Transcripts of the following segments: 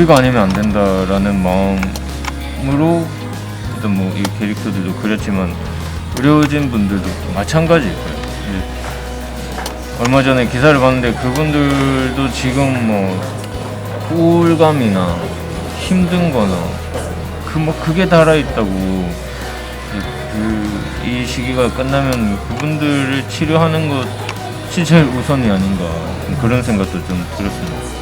우리가 아니면 안 된다라는 마음으로 어떤 뭐이 캐릭터들도 그렸지만 의료진 분들도 마찬가지일 거예요. 예. 얼마 전에 기사를 봤는데 그분들도 지금 뭐 우울감이나 힘든 거나 그 뭐 그게 달아 있다고 그 이 시기가 끝나면 그분들을 치료하는 것이 제일 우선이 아닌가 그런 생각도 좀 들었습니다.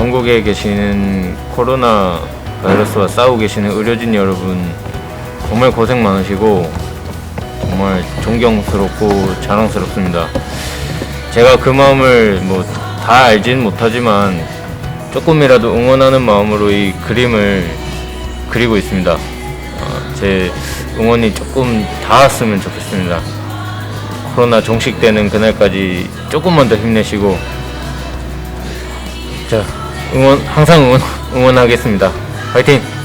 전국에 계시는 코로나 바이러스와 싸우고 계시는 의료진 여러분 정말 고생 많으시고 정말 존경스럽고 자랑스럽습니다. 제가 그 마음을 뭐 다 알진 못하지만 조금이라도 응원하는 마음으로 이 그림을 그리고 있습니다. 어, 제 응원이 조금 닿았으면 좋겠습니다. 코로나 종식되는 그날까지 조금만 더 힘내시고 자, 응원, 항상 응원, 응원하겠습니다. 화이팅!